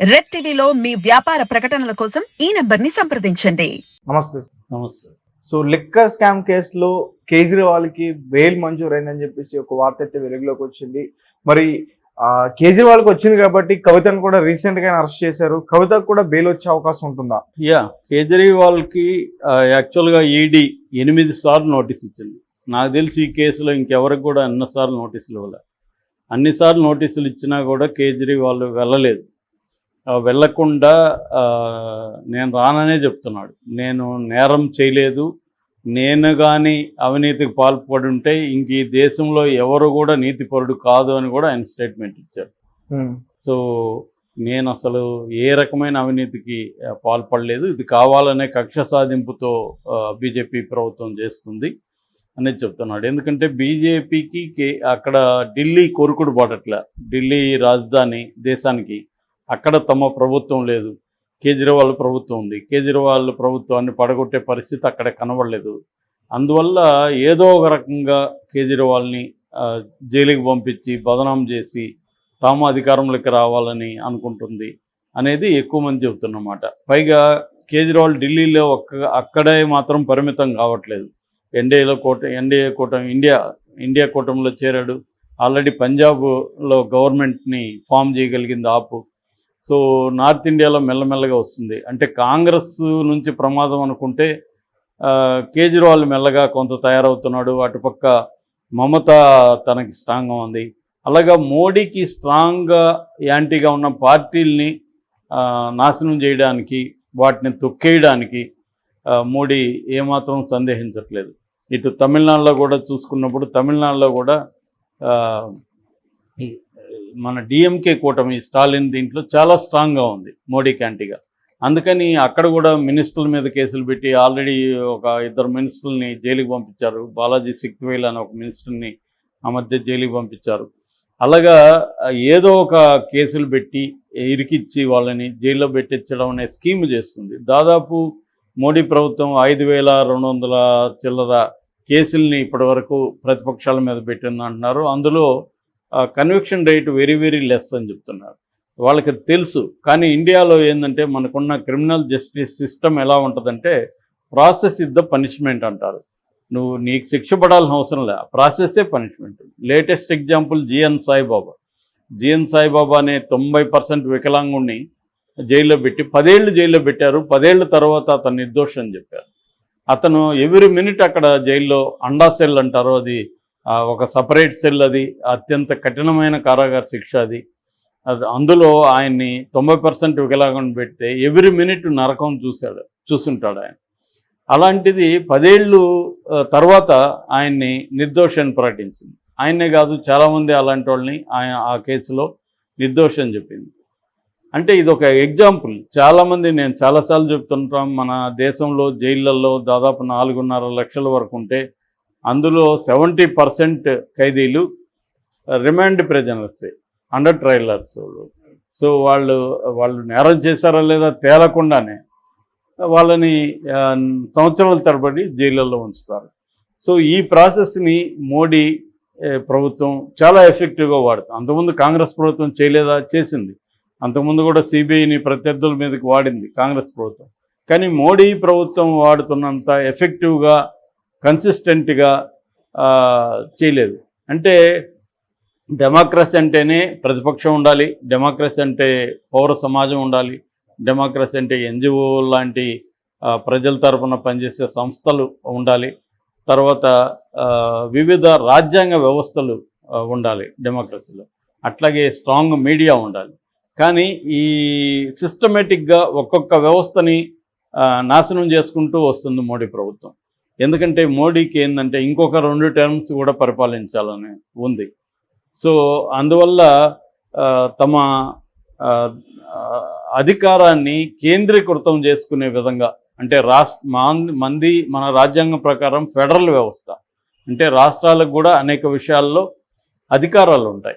Red టీవీలో మీ వ్యాపార ప్రకటనల కోసం ఈ నంబర్ని సంప్రదించండి. నమస్తే సార్. నమస్తే. సో లిక్కర్ స్కామ్ కేసులో కేజ్రీవాల్కి బెయిల్ మంజూరు అయిందని చెప్పేసి ఒక వార్త అయితే వెలుగులోకి వచ్చింది. మరి ఆ, కేజ్రీవాల్కి వచ్చింది కాబట్టి కవితను కూడా రీసెంట్గా అరెస్ట్ చేశారు. కవితకు కూడా బెయిల్ వచ్చే అవకాశం ఉంటుందా? యా కేజ్రీవాల్కి యాక్చువల్గా ఈడీ ఎనిమిది సార్లు నోటీస్ ఇచ్చింది. నాకు తెలిసి ఈ కేసులో ఇంకెవరికి కూడా ఎన్నసార్లు నోటీసులు ఇవ్వలే. అన్నిసార్లు నోటీసులు ఇచ్చినా కూడా కేజ్రీవాల్ వెళ్ళలేదు. ఆ, నేను రాననే చెప్తున్నాడు. నేను నేరం చేయలేదు. నేను కానీ అవినీతికి పాల్పడి ఉంటే ఇంక ఈ దేశంలో ఎవరు కూడా నీతిపరుడు కాదు అని కూడా ఆయన స్టేట్మెంట్ ఇచ్చారు సో నేను అసలు ఏ రకమైన అవినీతికి పాల్పడలేదు. ఇది కావాలనే కక్ష సాధింపుతో బీజేపీ ప్రభుత్వం చేస్తుంది అనేది చెప్తున్నాడు. ఎందుకంటే బీజేపీకి కే అక్కడ ఢిల్లీ కొరుకుడు పడట్ల. ఢిల్లీ రాజధాని దేశానికి అక్కడ తమ ప్రభుత్వం లేదు. కేజ్రీవాల్ ప్రభుత్వం ఉంది. కేజ్రీవాల్ ప్రభుత్వాన్ని పడగొట్టే పరిస్థితి అక్కడ కనబడలేదు. అందువల్ల ఏదో ఒక రకంగా కేజ్రీవాల్ని జైలుకి పంపించి బదనాం చేసి తాము అధికారంలోకి రావాలని అనుకుంటుంది అనేది ఎక్కువ మంది చెబుతున్నమాట. పైగా కేజ్రీవాల్ ఢిల్లీలో ఒక్క అక్కడే మాత్రం పరిమితం కావట్లేదు. ఎన్డీఏలో కూట ఎన్డీఏ కూటమి ఇండియా ఇండియా కూటమిలో చేరాడు. ఆల్రెడీ పంజాబ్లో గవర్నమెంట్ని ఫామ్ చేయగలిగింది ఆపు. సో నార్త్ ఇండియాలో మెల్లమెల్లగా వస్తుంది. అంటే కాంగ్రెస్ నుంచి ప్రమాదం అనుకుంటే కేజ్రీవాల్ మెల్లగా కొంత తయారవుతున్నాడు. అటుపక్క మమత తనకి స్ట్రాంగ్గా ఉంది. అలాగా మోడీకి స్ట్రాంగ్గా యాంటీగా ఉన్న పార్టీల్ని నాశనం చేయడానికి వాటిని తొక్కేయడానికి మోడీ ఏమాత్రం సందేహించట్లేదు. ఇటు తమిళనాడులో కూడా చూసుకున్నప్పుడు తమిళనాడులో కూడా మన డిఎంకే కూటమి స్టాలిన్ దీంట్లో చాలా స్ట్రాంగ్గా ఉంది మోడీ క్యాంటీగా. అందుకని అక్కడ కూడా మినిస్టర్ల మీద కేసులు పెట్టి ఆల్రెడీ ఒక ఇద్దరు మినిస్టర్ని జైలుకి పంపించారు. బాలాజీ సిక్త్వేల్ అనే ఒక మినిస్టర్ని ఆ మధ్య జైలుకి పంపించారు. అలాగా ఏదో ఒక కేసులు పెట్టి ఇరికిచ్చి వాళ్ళని జైల్లో పెట్టించడం అనే స్కీమ్ చేస్తుంది. దాదాపు మోడీ ప్రభుత్వం ఐదు వేల రెండు వందల చిల్లర కేసుల్ని ఇప్పటివరకు ప్రతిపక్షాల మీద పెట్టింది అంటున్నారు అందులో conviction rate very very less అని చెప్తున్నారు. వాళ్ళకి తెలుసు కానీ ఇండియాలో ఏంటంటే మనకున్న క్రిమినల్ జస్టిస్ సిస్టమ్ ఎలా ఉంటుందంటే ప్రాసెస్ ఇస్ ద పనిష్మెంట్ అంటారు. నువ్వు నీకు శిక్ష పడాల్సిన అవసరం లే ప్రాసెస్సే punishment latest example G N Saibaba G N Saibaba అనే తొంభై పర్సెంట్ వికలాంగుణ్ణి జైల్లో పెట్టి పదేళ్ళు జైల్లో పెట్టారు పదేళ్ళ తర్వాత అతను నిర్దోషం చెప్పారు. అతను ఎవ్రీ మినిట్ అక్కడ జైల్లో అండాసెల్ అంటారు అది ఒక సపరేట్ సెల్ అది అత్యంత కఠినమైన కారాగార శిక్ష అది. అది అందులో ఆయన్ని తొంభై పర్సెంట్ వికలాగం పెడితే ఎవ్రీ మినిట్ నరకం చూశాడు చూసుంటాడు ఆయన. అలాంటిది పదేళ్ళు తర్వాత ఆయన్ని నిర్దోషాన్ని ప్రకటించింది. ఆయన్నే కాదు చాలామంది అలాంటి వాళ్ళని ఆయన ఆ కేసులో నిర్దోషం చెప్పింది. అంటే ఇది ఒక ఎగ్జాంపుల్. చాలామంది నేను చాలాసార్లు చెప్తుంటాం మన దేశంలో జైళ్ళల్లో దాదాపు నాలుగున్నర లక్షల వరకు ఉంటే అందులో సెవెంటీ పర్సెంట్ ఖైదీలు రిమాండ్ ప్రెజనర్సే అండర్ ట్రైలర్స్ సో వాళ్ళు వాళ్ళు నేరం చేశారా లేదా తేలకుండానే వాళ్ళని సంవత్సరాల తరబడి జైళ్ళల్లో ఉంచుతారు. సో ఈ ప్రాసెస్ని మోడీ ప్రభుత్వం చాలా ఎఫెక్టివ్గా వాడుతుంది. అంతకుముందు కాంగ్రెస్ ప్రభుత్వం చేయలేదా? చేసింది. అంతకుముందు కూడా సిబిఐని ప్రత్యర్థుల మీదకి వాడింది కాంగ్రెస్ ప్రభుత్వం. కానీ మోడీ ప్రభుత్వం వాడుతున్నంత ఎఫెక్టివ్గా కన్సిస్టెంట్గా చేయలేదు. అంటే డెమోక్రసీ అంటేనే ప్రతిపక్షం ఉండాలి డెమోక్రసీ అంటే పౌర సమాజం ఉండాలి డెమోక్రసీ అంటే ఎన్జిఓ లాంటి ప్రజల తరఫున పనిచేసే సంస్థలు ఉండాలి తర్వాత వివిధ రాజ్యాంగ వ్యవస్థలు ఉండాలి డెమోక్రసీలో అట్లాగే స్ట్రాంగ్ మీడియా ఉండాలి. కానీ ఈ సిస్టమేటిక్గా ఒక్కొక్క వ్యవస్థని నాశనం చేసుకుంటూ వస్తుంది మోడీ ప్రభుత్వం. ఎందుకంటే మోడీకి ఏంటంటే ఇంకొక రెండు టర్మ్స్ కూడా పరిపాలించాలని ఉంది. సో అందువల్ల తమ అధికారాన్ని కేంద్రీకృతం చేసుకునే విధంగా అంటే రాష్ట్ర మంది మన రాజ్యాంగం ప్రకారం ఫెడరల్ వ్యవస్థ అంటే రాష్ట్రాలకు కూడా అనేక విషయాల్లో అధికారాలు ఉంటాయి.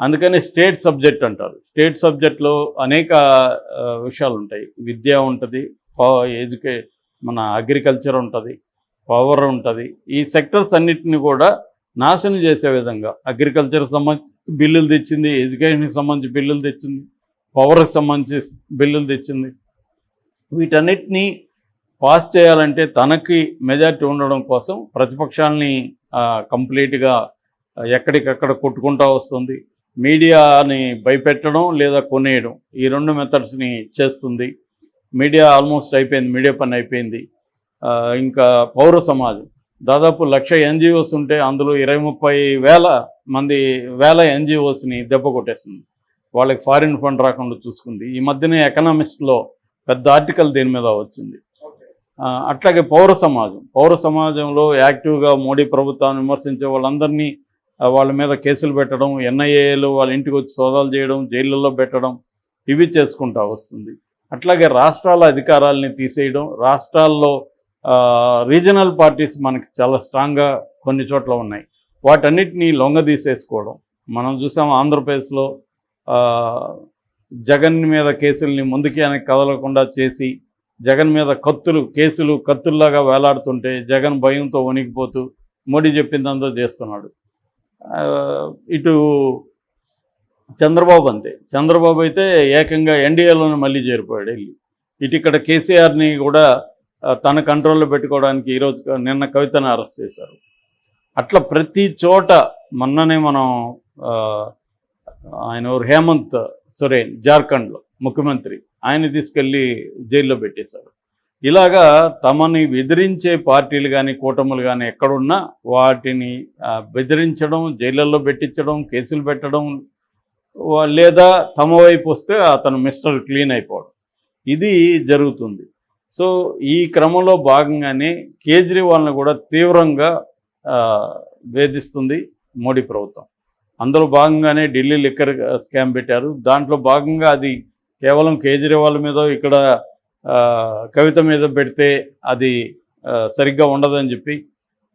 అందుకని స్టేట్ సబ్జెక్ట్ అంటారు. స్టేట్ సబ్జెక్ట్లో అనేక విషయాలు ఉంటాయి. విద్య ఉంటుంది ఎడ్యుకే మన అగ్రికల్చర్ ఉంటుంది పవర్ ఉంటుంది. ఈ సెక్టర్స్ అన్నిటిని కూడా నాశనం చేసే విధంగా అగ్రికల్చర్ సంబంధించి బిల్లులు తెచ్చింది ఎడ్యుకేషన్కి సంబంధించి బిల్లులు తెచ్చింది పవర్కి సంబంధించి బిల్లులు తెచ్చింది. వీటన్నిటినీ పాస్ చేయాలంటే తనకి మెజారిటీ ఉండడం కోసం ప్రతిపక్షాలని కంప్లీట్గా ఎక్కడికక్కడ కొట్టుకుంటూ వస్తుంది. మీడియాని భయపెట్టడం లేదా కొనేయడం ఈ రెండు మెథడ్స్ని చేస్తుంది. మీడియా ఆల్మోస్ట్ అయిపోయింది మీడియా పని అయిపోయింది. ఇంకా పౌర సమాజం. దాదాపు లక్ష ఎన్జిఓస్ ఉంటే అందులో ఇరవై ముప్పై వేల మంది వేల ఎన్జిఓస్ని దెబ్బ కొట్టేస్తుంది వాళ్ళకి ఫారిన్ ఫండ్ రాకుండా చూసుకుంది. ఈ మధ్యనే ఎకనామిస్ట్లో పెద్ద ఆర్టికల్ దీని మీద వచ్చింది. అట్లాగే పౌర సమాజం. పౌర సమాజంలో యాక్టివ్గా మోడీ ప్రభుత్వాన్ని విమర్శించే వాళ్ళందరినీ వాళ్ళ మీద కేసులు పెట్టడం ఎన్ఐఏలు వాళ్ళ ఇంటికి వచ్చి సోదాలు చేయడం జైళ్ళల్లో పెట్టడం ఇవి చేసుకుంటా వస్తుంది. అట్లాగే రాష్ట్రాల అధికారాలని తీసేయడం రాష్ట్రాల్లో రీజనల్ పార్టీస్ మనకి చాలా స్ట్రాంగ్గా కొన్ని చోట్ల ఉన్నాయి. వాటన్నిటినీ లొంగదీసేసుకోవడం. మనం చూసాం ఆంధ్రప్రదేశ్లో జగన్ మీద కేసుల్ని ముందుకి అని కదలకుండా చేసి జగన్ మీద కత్తులు కేసులు కత్తుల్లాగా వేలాడుతుంటే జగన్ భయంతో వణికిపోతూ మోడీ చెప్పిందంతా చేస్తున్నాడు. ఇటు చంద్రబాబు అంతే. చంద్రబాబు అయితే ఏకంగా ఎన్డీఏలోనే మళ్ళీ చేరిపోయాడు. వెళ్ళి ఇటు ఇక్కడ కేసీఆర్ని కూడా తన కంట్రోల్లో పెట్టుకోవడానికి ఈరోజు నిన్న కవితను అరెస్ట్ చేశారు. అట్లా ప్రతి చోట మొన్ననే మనం ఆయన ఎవరు? హేమంత్ సొరేన్ జార్ఖండ్లో ముఖ్యమంత్రి ఆయన తీసుకెళ్ళి జైల్లో పెట్టేశారు. ఇలాగా తమని బెదిరించే పార్టీలు కానీ కూటములు కానీ ఎక్కడున్నా వాటిని బెదిరించడం జైళ్ళల్లో పెట్టించడం కేసులు పెట్టడం లేదా తమ వైపు వస్తే అతను మిస్టర్ క్లీన్ అయిపోవడం. ఇది జరుగుతుంది. సో ఈ క్రమంలో భాగంగానే కేజ్రీవాల్ని కూడా తీవ్రంగా వేధిస్తుంది మోడీ ప్రభుత్వం. అందులో భాగంగానే ఢిల్లీ లిక్కర్ స్కామ్ పెట్టారు. దాంట్లో భాగంగా అది కేవలం కేజ్రీవాల్ మీద ఇక్కడ కవిత మీద పెడితే అది సరిగ్గా ఉండదని చెప్పి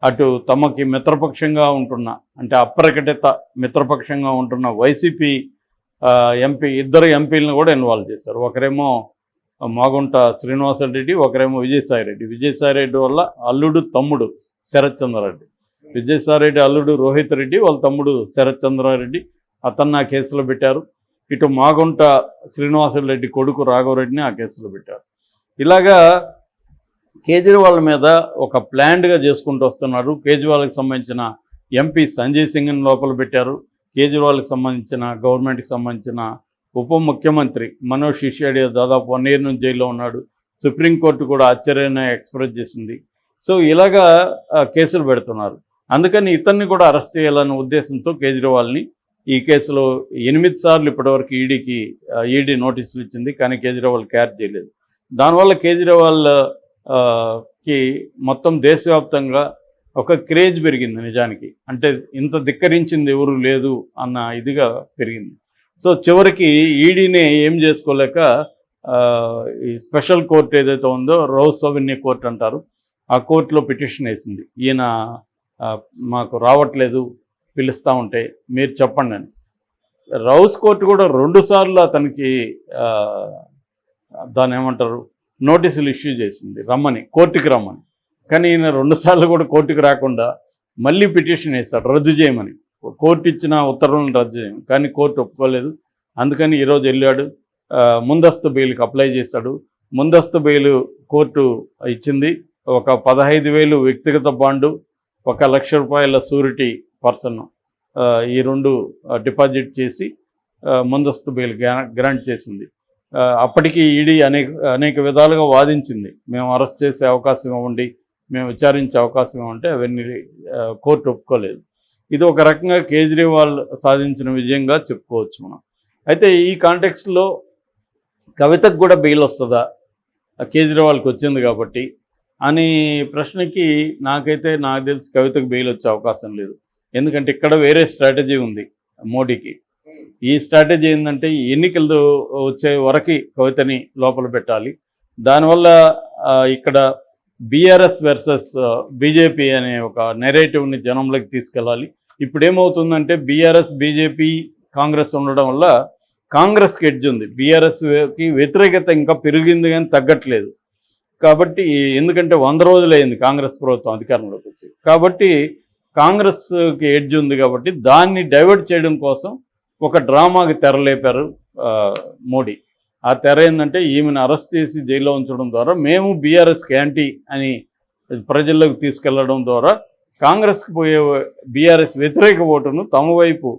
అటు తమకి మిత్రపక్షంగా ఉంటున్న అంటే అప్రకటిత మిత్రపక్షంగా ఉంటున్న వైసీపీ ఎంపీ ఇద్దరు ఎంపీలను కూడా ఇన్వాల్వ్ చేశారు. ఒకరేమో మాగుంట శ్రీనివాసరెడ్డి ఒకరేమో విజయసాయిరెడ్డి. విజయసాయిరెడ్డి వల్ల అల్లుడు తమ్ముడు శరత్ చంద్రారెడ్డి విజయసాయిరెడ్డి అల్లుడు రోహిత్ రెడ్డి వాళ్ళ తమ్ముడు శరత్ చంద్రారెడ్డి అతన్ని ఆ కేసులో పెట్టారు. ఇటు మాగుంట శ్రీనివాసరెడ్డి కొడుకు రాఘవరెడ్డిని ఆ కేసులో పెట్టారు. ఇలాగా కేజ్రీవాల్ మీద ఒక ప్లాన్డ్గా చేసుకుంటూ వస్తున్నారు. కేజ్రీవాల్కి సంబంధించిన ఎంపీ సంజయ్ సింగ్ని లోపల పెట్టారు. కేజ్రీవాల్కి సంబంధించిన గవర్నమెంట్కి సంబంధించిన ఉప ముఖ్యమంత్రి మనోజ్ సిసోడియా దాదాపు వన్ ఇయర్ నుంచి జైల్లో ఉన్నాడు. సుప్రీంకోర్టు కూడా ఆశ్చర్యాన్ని ఎక్స్ప్రెస్ చేసింది. సో ఇలాగా కేసులు పెడుతున్నారు. అందుకని ఇతన్ని కూడా అరెస్ట్ చేయాలన్న ఉద్దేశంతో కేజ్రీవాల్ని ఈ కేసులో ఎనిమిది సార్లు ఇప్పటివరకు ఈడీకి ఈడీ నోటీసులు ఇచ్చింది కానీ కేజ్రీవాల్ క్యార్ చేయలేదు. దానివల్ల కేజ్రీవాల్కి మొత్తం దేశవ్యాప్తంగా ఒక క్రేజ్ పెరిగింది నిజానికి. అంటే ఇంత ధిక్కరించింది ఎవరు లేదు అన్న ఇదిగా పెరిగింది. సో చివరికి ఈడీని ఏం చేసుకోలేక ఈ స్పెషల్ కోర్ట్ ఏదైతే ఉందో రౌస్ అవెన్యూ కోర్ట్ అంటారు ఆ కోర్టులో పిటిషన్ వేసింది. ఈయన మాకు రావట్లేదు పిలుస్తూ ఉంటే మీరు చెప్పండి అని. రౌస్ కోర్టు కూడా రెండుసార్లు అతనికి దాని దాన్ని ఏమంటారు నోటీసులు ఇష్యూ చేసింది రమ్మని కోర్టుకి రమ్మని. కానీ ఈయన రెండుసార్లు కూడా కోర్టుకి రాకుండా మళ్ళీ పిటిషన్ వేస్తాడు రద్దు చేయమని. కోర్టు ఇచ్చిన ఉత్తర్వులను రద్దు చేయము కానీ కోర్టు ఒప్పుకోలేదు. అందుకని ఈరోజు వెళ్ళాడు. ముందస్తు బెయిల్కి అప్లై చేశాడు. ముందస్తు బెయిల్ కోర్టు ఇచ్చింది. ఒక పదహైదు వేలు వ్యక్తిగత బాండు ఒక లక్ష రూపాయల సూరిటీ పర్సన్ ఈ రెండు డిపాజిట్ చేసి ముందస్తు బెయిల్ గ్రా- గ్రాంట్ చేసింది. అప్పటికి ఈడీ అనేక అనేక విధాలుగా వాదించింది. మేము అరెస్ట్ చేసే అవకాశం ఇవ్వండి మేము విచారించే అవకాశం ఇవ్వంటే అవన్నీ కోర్టు ఒప్పుకోలేదు. ఇది ఒక రకంగా కేజ్రీవాల్ సాధించిన విజయంగా చెప్పుకోవచ్చు మనం. అయితే ఈ కాంటెక్స్ట్లో కవితకు కూడా బెయిల్ వస్తుందా? కేజ్రీవాల్కి వచ్చింది కాబట్టి అని ప్రశ్నకి నాకైతే నాకు తెలిసి కవితకు బెయిల్ వచ్చే అవకాశం లేదు. ఎందుకంటే ఇక్కడ వేరే స్ట్రాటజీ ఉంది మోడీకి. ఈ స్ట్రాటజీ ఏంటంటే ఎన్నికలు వచ్చే వరకు కవితని లోపల పెట్టాలి. దానివల్ల ఇక్కడ బీఆర్ఎస్ వర్సెస్ బీజేపీ అనే ఒక నెరేటివ్ని జనంలోకి తీసుకెళ్ళాలి. ఇప్పుడు ఏమవుతుందంటే బీఆర్ఎస్ బీజేపీ కాంగ్రెస్ ఉండడం వల్ల కాంగ్రెస్కి ఎడ్జ్ ఉంది. బీఆర్ఎస్కి వ్యతిరేకత ఇంకా పెరిగింది కానీ తగ్గట్లేదు. కాబట్టి ఎందుకంటే వంద రోజులైంది కాంగ్రెస్ ప్రభుత్వం అధికారంలోకి వచ్చి. కాబట్టి కాంగ్రెస్కి ఎడ్జ్ ఉంది కాబట్టి దాన్ని డైవర్ట్ చేయడం కోసం ఒక డ్రామాకి తెరలేపారు మోడీ. ఆ తెర ఏంటంటే ఈమెను అరెస్ట్ చేసి జైల్లో ఉంచడం ద్వారా మేము బీఆర్ఎస్ యాంటీ అని ప్రజల్లోకి తీసుకెళ్ళడం ద్వారా కాంగ్రెస్కి పోయే బీఆర్ఎస్ వ్యతిరేక ఓటును తమ వైపు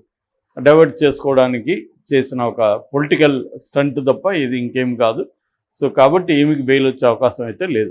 డైవర్ట్ చేసుకోవడానికి చేసిన ఒక పొలిటికల్ స్టంట్ తప్ప ఇది ఇంకేం కాదు. సో కాబట్టి ఈమెకి బెయిల్ వచ్చే అవకాశం అయితే లేదు.